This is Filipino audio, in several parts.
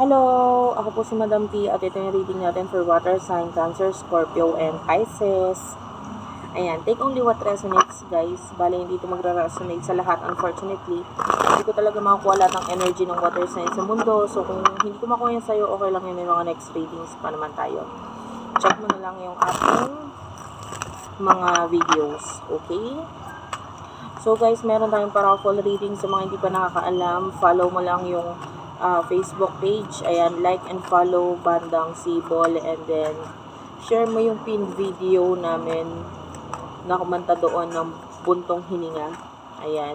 Hello! Ako po si Madam P at ito yung reading natin for water sign, Cancer, Scorpio, and Pisces. Ayan, take only what resonates guys. Bale, hindi ito magra-resonate sa lahat unfortunately. Hindi ko talaga makukuha lahat ng energy ng water sign sa mundo. So kung hindi ko makuha yan sa'yo, okay lang yun. May mga next readings pa naman tayo. Check mo na lang yung ating mga videos. Okay? So guys, meron tayong paraffol reading sa mga hindi pa nakakaalam. Follow mo lang yung uh, Facebook page. Ayan, like and follow Bandang Sibol and then share mo yung pin video namin na kumanta doon ng buntong hininga. Ayan.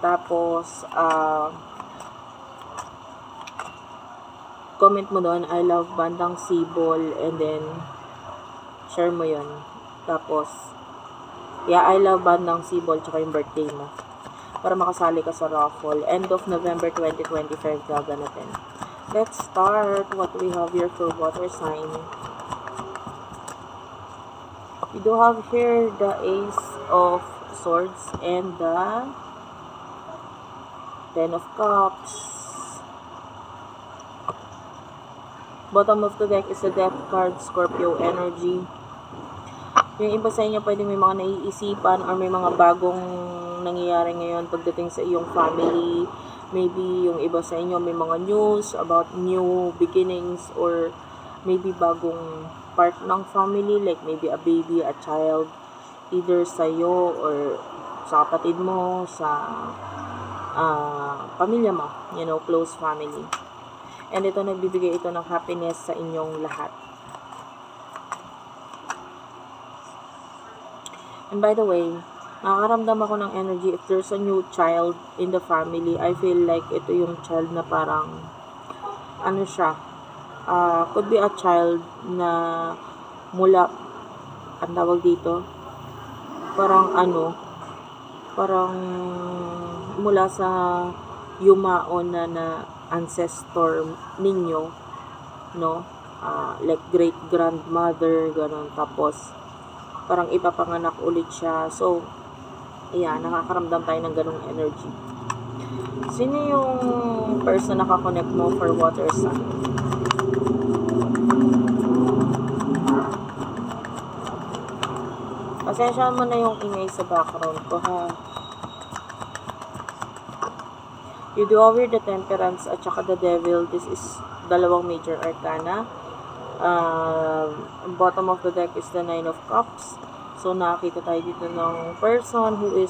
Tapos, uh, comment mo doon, I love Bandang Sibol and then share mo yon Tapos, yeah, I love Bandang Sibol tsaka yung birthday mo para makasali ka sa raffle. End of November 2025 gaganatin. Let's start what we have here for water sign. We do have here the Ace of Swords and the Ten of Cups. Bottom of the deck is the Death card, Scorpio energy. Yung iba sa inyo pwedeng may mga naiisipan or may mga bagong nangyayari ngayon pagdating sa iyong family. Maybe yung iba sa inyo may mga news about new beginnings or maybe bagong part ng family like maybe a baby, a child either sa iyo or sa kapatid mo, sa uh, pamilya mo, you know, close family. And ito nagbibigay ito ng happiness sa inyong lahat. And by the way, nakakaramdam ako ng energy if there's a new child in the family. I feel like ito yung child na parang, ano siya, uh, could be a child na mula, ang tawag dito, parang ano, parang mula sa yumaon na na ancestor ninyo, no? Uh, like great grandmother, ganun. Tapos, parang ipapanganak ulit siya. So, ayan, nakakaramdam tayo ng ganong energy. Sino yung person na kakonect mo for water sign? Pasensya mo na yung ingay sa background ko, ha? You do over the temperance at saka the devil. This is dalawang major arcana. Uh, bottom of the deck is the nine of cups. So, nakakita tayo dito ng person who is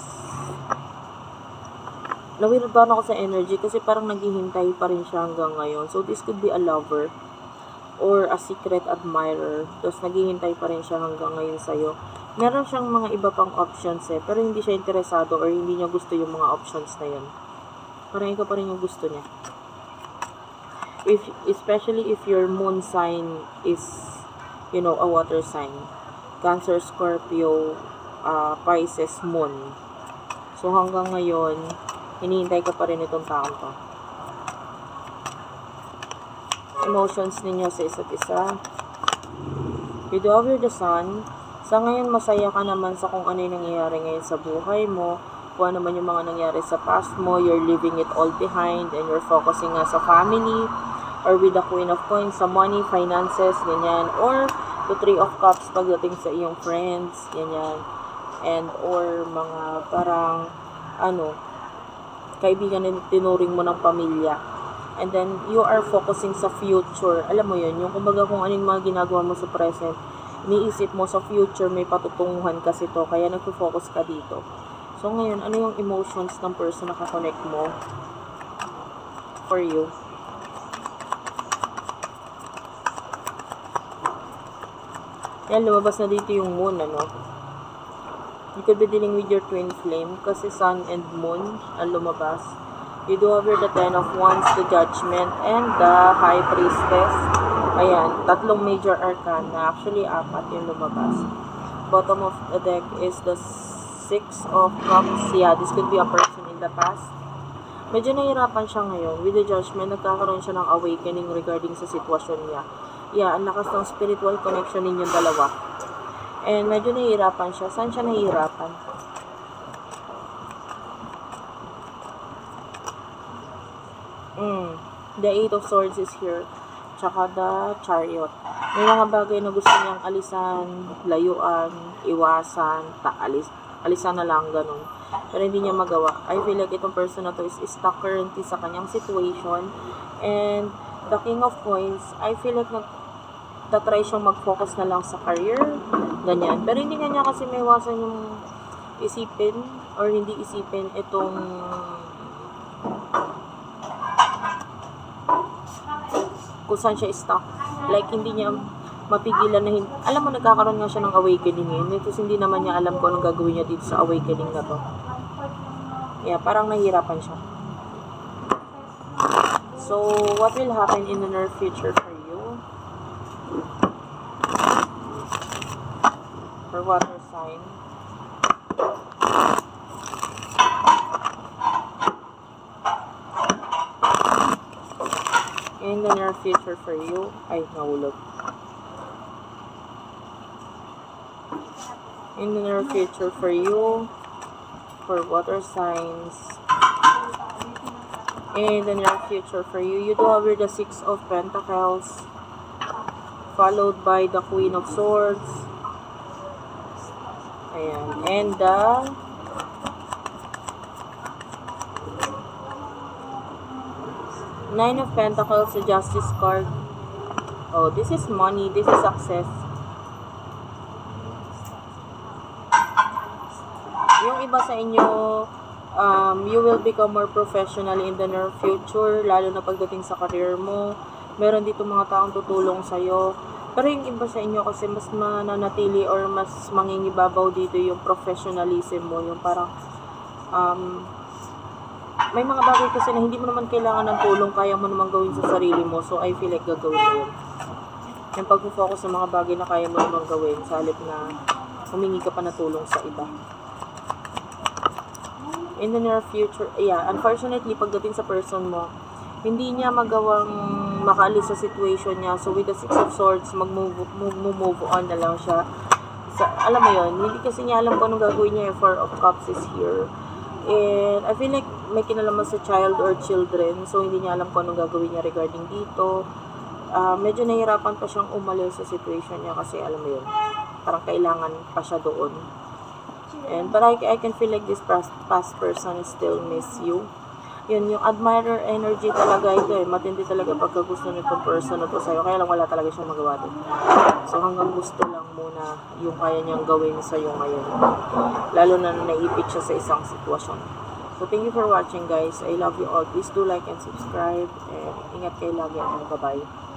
nawirdown ako sa energy kasi parang naghihintay pa rin siya hanggang ngayon. So, this could be a lover or a secret admirer. Tapos, naghihintay pa rin siya hanggang ngayon sa'yo. Meron siyang mga iba pang options eh, pero hindi siya interesado or hindi niya gusto yung mga options na yun. Parang ikaw pa rin yung gusto niya. If, especially if your moon sign is, you know, a water sign. Cancer, Scorpio, uh, Pisces, Moon. So, hanggang ngayon, hinihintay ka pa rin itong taon to. Emotions ninyo sa isa't isa. You do over the sun. Sa ngayon, masaya ka naman sa kung ano yung nangyayari ngayon sa buhay mo. Kung ano man yung mga nangyari sa past mo. You're leaving it all behind and you're focusing nga sa family or with the Queen of Coins sa money, finances, ganyan. Or the Three of Cups pagdating sa iyong friends, ganyan. And or mga parang ano, kaibigan na tinuring mo ng pamilya. And then, you are focusing sa future. Alam mo yun, yung kumbaga kung anong mga ginagawa mo sa present, iniisip mo sa future, may patutunguhan kasi to, kaya nagpo-focus ka dito. So, ngayon, ano yung emotions ng person na kakonect mo for you? Yan, lumabas na dito yung moon, ano? You could be dealing with your twin flame kasi sun and moon ang lumabas. You do over the ten of wands, the judgment, and the high priestess. Ayan, tatlong major arcana. Actually, apat yung lumabas. Bottom of the deck is the six of cups. Yeah, this could be a person in the past. Medyo nahirapan siya ngayon. With the judgment, nagkakaroon siya ng awakening regarding sa sitwasyon niya yeah, ang lakas ng spiritual connection ninyong dalawa. And medyo nahihirapan siya. Saan siya nahihirapan? Mm. The Eight of Swords is here. Tsaka the Chariot. May mga bagay na gusto niyang alisan, layuan, iwasan, taalis, alisan na lang, ganun. Pero hindi niya magawa. I feel like itong person na to is stuck currently sa kanyang situation. And the King of Coins, I feel like nag tatry siyang mag-focus na lang sa career, ganyan. Pero hindi nga niya kasi may iwasan yung isipin or hindi isipin itong kung saan siya stuck. Like, hindi niya mapigilan na hindi. Alam mo, nagkakaroon nga siya ng awakening ngayon. Ito hindi naman niya alam kung anong gagawin niya dito sa awakening na to. Yeah, parang nahihirapan siya. So, what will happen in the near future for you? For water sign. In the near future for you, ay, nahulog. In the near future for you, for water signs, in the near future for you, you do have the Six of Pentacles, followed by the Queen of Swords, ayan, and the Nine of Pentacles, the Justice card. Oh, this is money, this is success. Yung iba sa inyo, um, you will become more professional in the near future, lalo na pagdating sa career mo. Meron dito mga taong tutulong sa'yo. Pero yung iba sa inyo kasi mas mananatili or mas mangingibabaw dito yung professionalism mo. Yung parang, um, may mga bagay kasi na hindi mo naman kailangan ng tulong, kaya mo naman gawin sa sarili mo. So, I feel like gagawin mo yun. Yung pag-focus sa mga bagay na kaya mo naman gawin, sa halip na humingi ka pa na tulong sa iba. In the near future, yeah, unfortunately, pagdating sa person mo, hindi niya magawang makaalis sa situation niya. So, with the Six of Swords, mag-move move, on na lang siya. Sa, alam mo yon hindi kasi niya alam kung anong gagawin niya. Four of Cups is here. And I feel like may kinalaman sa child or children. So, hindi niya alam kung anong gagawin niya regarding dito. Ah, medyo nahihirapan pa siyang umalis sa situation niya kasi alam mo yun, parang kailangan pa siya doon. And, but I, I can feel like this past, past person still miss you. Yun, yung admirer energy talaga ito eh. Matindi talaga pagka gusto nitong person na to sa'yo. Kaya lang wala talaga siyang magawa doon. So hanggang gusto lang muna yung kaya niyang gawin sa'yo ngayon. Lalo na naipit siya sa isang sitwasyon. So thank you for watching guys. I love you all. Please do like and subscribe. And ingat kayo lagi. Bye-bye.